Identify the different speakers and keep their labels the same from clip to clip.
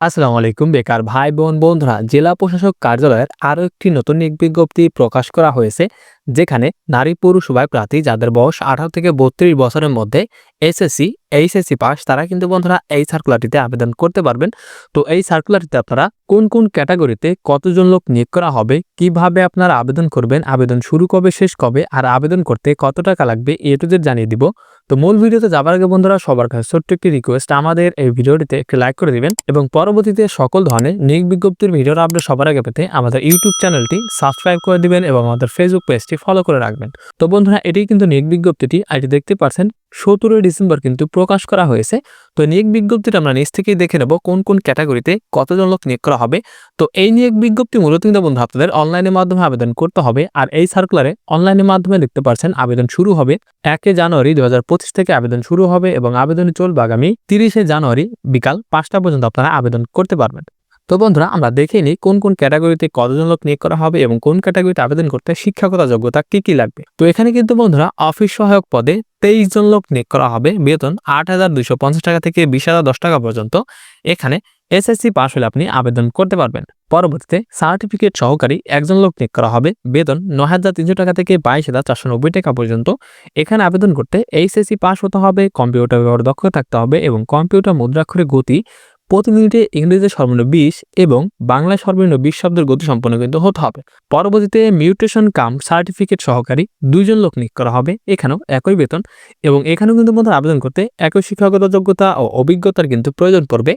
Speaker 1: আসসালামু আলাইকুম, বেকার ভাই বোন বন্ধুরা। জেলা প্রশাসক কার্যালয়ের আরও একটি নতুন এক বিজ্ঞপ্তি প্রকাশ করা হয়েছে, যেখানে নারী পুরুষ উভয় প্রার্থী যাদের বয়স আঠারো থেকে বত্রিশ বছরের মধ্যে এসএসসি এইচএসসি পাস তারা কিন্তু বন্ধুরা এই সার্কুলারটিতে আবেদন করতে পারবেন। তো এই সার্কুলারটিতে আপনারা কোন কোন ক্যাটাগরিতে কতজন লোক নিয়োগ করা হবে, কীভাবে আপনারা আবেদন করবেন, আবেদন শুরু কবে, শেষ কবে, আর আবেদন করতে কত টাকা লাগবে, এ টু জেড জানিয়ে দিব। তো মূল ভিডিওতে যাবার আগে বন্ধুরা, সবার কাছে ছোট্ট একটি রিকোয়েস্ট আমাদের এই ভিডিওটিতে একটি লাইক করে দিবেন এবং পরবর্তীতে সকল ধরনের নিয়োগ বিজ্ঞপ্তির ভিডিওর আপডেট সবার আগে পেতে আমাদের ইউটিউব চ্যানেলটি সাবস্ক্রাইব করে দিবেন এবং আমাদের ফেসবুক পেজটি ফলো করে রাখবেন। তো বন্ধুরা এটি কিন্তু নিয়োগ বিজ্ঞপ্তিটি এটি দেখতে পাচ্ছেন সতেরোই ডিসেম্বর কিন্তু প্রকাশ করা হয়েছে। তো নিয়োগ বিজ্ঞপ্তিটা আমরা নিজ থেকেই দেখে নেব কোন কোন ক্যাটাগরিতে কতজন লোক নিয়োগ করা হবে। তো এই নিয়োগ বিজ্ঞপ্তি মূলত কিন্তু বন্ধু আপনাদের অনলাইনের মাধ্যমে আবেদন করতে হবে আর এই সার্কুলারে অনলাইনের মাধ্যমে দেখতে পাচ্ছেন আবেদন শুরু হবে একে জানুয়ারি দুই হাজার পঁচিশ থেকে আবেদন শুরু হবে এবং আবেদন চলবে আগামী তিরিশে জানুয়ারি বিকাল পাঁচটা পর্যন্ত আপনারা আবেদন করতে পারবেন। তো বন্ধুরা আমরা দেখে নিই কোন কোন ক্যাটাগরিতে কতজন লোক নিয়োগ করা হবে এবং কোন ক্যাটাগরিতে আবেদন করতে শিক্ষাগত যোগ্যতা কি কি লাগবে। তো এখানে কিন্তু বন্ধুরা অফিস সহায়ক পদে তেইশ জন লোক নিয়োগ করা হবে। বেতন আট হাজার দুশো পঞ্চাশ টাকা থেকে বিশ হাজার দশ টাকা পর্যন্ত। এখানে এসএসসি পাশ হলে আপনি আবেদন করতে পারবেন। পরবর্তীতে সার্টিফিকেট সহকারী একজন লোক নিয়োগ করা হবে। বেতন ন হাজার তিনশো টাকা থেকে বাইশ হাজার চারশো নব্বই টাকা পর্যন্ত। এখানে আবেদন করতে এইচএসসি পাশ হতে হবে কম্পিউটার ব্যবহার দক্ষ থাকতে হবে এবং কম্পিউটার মুদ্রাক্ষরের গতি প্রতি মিনিটে ইংরেজিতে সর্বনিম্ন বিশ এবং বাংলায় সর্বনিম্ন বিশ শব্দের গতি সম্পন্ন কিন্তু হতে হবে। পরবর্তীতে মিউটেশন কাম সার্টিফিকেট সহকারী দুইজন লোক নিয়োগ করা হবে, এখানেও একই বেতন এবং এখানেও কিন্তু বন্ধু আবেদন করতে একই শিক্ষাগত যোগ্যতা ও অভিজ্ঞতার কিন্তু প্রয়োজন পড়বে।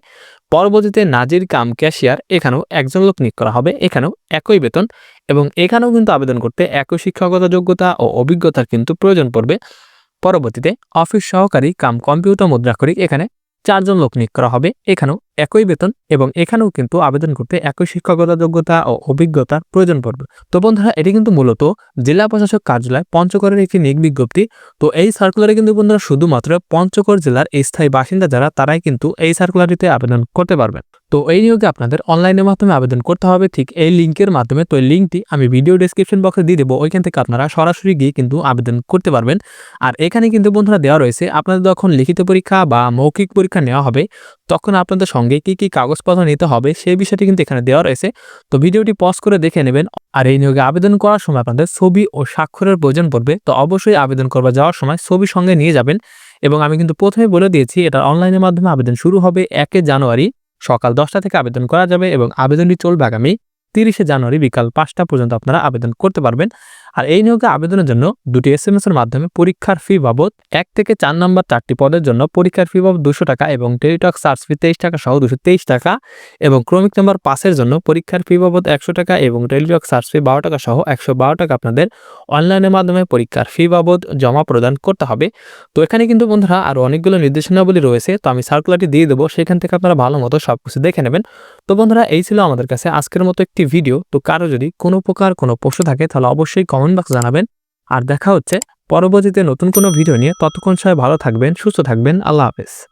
Speaker 1: পরবর্তীতে নাজির কাম ক্যাশিয়ার, এখানেও একজন লোক নিয়োগ করা হবে, এখানেও একই বেতন এবং এখানেও কিন্তু আবেদন করতে একই শিক্ষাগত যোগ্যতা ও অভিজ্ঞতার কিন্তু প্রয়োজন পড়বে। পরবর্তীতে অফিস সহকারী কাম কম্পিউটার মুদ্রাক্ষরিক, এখানে চারজন লোক নিয়োগ করা হবে। এখানেও একই বেতন এবং এখানেও কিন্তু আবেদন করতে একই শিক্ষকতা, যোগ্যতা ও অভিজ্ঞতার প্রয়োজন পড়বে। তো বন্ধুরা, এটি কিন্তু মূলত জেলা প্রশাসক কার্যালয় পঞ্চগড়ের একটি নিয়োগ বিজ্ঞপ্তি। তো এই সার্কুলারে কিন্তু বন্ধুরা, শুধুমাত্র পঞ্চগড় জেলার স্থায়ী বাসিন্দা যারা, তারাই কিন্তু এই সার্কুলারটিতে আবেদন করতে পারবেন। তো এই নিয়োগে আপনাদের অনলাইনের মাধ্যমে আবেদন করতে হবে। ঠিক এই লিঙ্কের মাধ্যমে তো এই লিঙ্কটি আমি ভিডিও ডিসক্রিপশন বক্সে দিয়ে দেবো। ওইখান থেকে আপনারা সরাসরি গিয়ে কিন্তু আবেদন করতে পারবেন। আর এখানে কিন্তু বন্ধুরা দেওয়া রয়েছে, আপনাদের যখন লিখিত পরীক্ষা বা মৌখিক পরীক্ষা নেওয়া হবে, তখন আপনাদের সঙ্গে কি কি কাগজপত্র নিতে হবে সেই বিষয়টি কিন্তু এখানে দেওয়া রয়েছে। তো ভিডিওটি পজ করে দেখে নেবেন। আর এই নিয়োগে আবেদন করার সময় আপনাদের ছবি ও স্বাক্ষরের প্রয়োজন পড়বে। তো অবশ্যই আবেদন করবা যাওয়ার সময় ছবি সঙ্গে নিয়ে যাবেন। এবং আমি কিন্তু প্রথমে বলে দিয়েছি, এটা অনলাইনের মাধ্যমে আবেদন শুরু হবে একে জানুয়ারি। সকাল দশটা থেকে আবেদন করা যাবে এবং আবেদনটি চলবে আগামী তিরিশে জানুয়ারি বিকাল পাঁচটা পর্যন্ত আপনারা আবেদন করতে পারবেন। আর এই নিয়োগে আবেদনের জন্য দুটি এস এম এর মাধ্যমে পরীক্ষার ফি বাবদ এক থেকে চার নম্বর চারটি পদের জন্য পরীক্ষার ফি বাবদ দুশো টাকা এবং টেলিটক সার্চ ফি তেইশ টাকা সহ দুশো তেইশ টাকা এবং ক্রমিক নম্বর পাসের জন্য পরীক্ষার ফি বাবদ একশো টাকা এবং টেলিটক সার্চ ফি বারো টাকা সহ একশো বারো টাকা আপনাদের অনলাইনের মাধ্যমে পরীক্ষার ফি বাবদ জমা প্রদান করতে হবে। তো এখানে কিন্তু বন্ধুরা আরও অনেকগুলো নির্দেশনাবলী রয়েছে, তো আমি সার্কুলারটি দিয়ে দেবো, সেখান থেকে আপনারা ভালো মতো সব কিছু দেখে নেবেন। তো বন্ধুরা এই ছিল আমাদের কাছে আজকের মতো একটি ভিডিও তো কারও যদি কোনো প্রকার কোনো প্রশ্ন থাকে তাহলে অবশ্যই কমেন্ট বক্স জানাবেন। আর দেখা হচ্ছে পরবর্তীতে নতুন কোনো ভিডিও নিয়ে। ততক্ষণ সবাই ভালো থাকবেন, সুস্থ থাকবেন। আল্লাহ হাফেজ।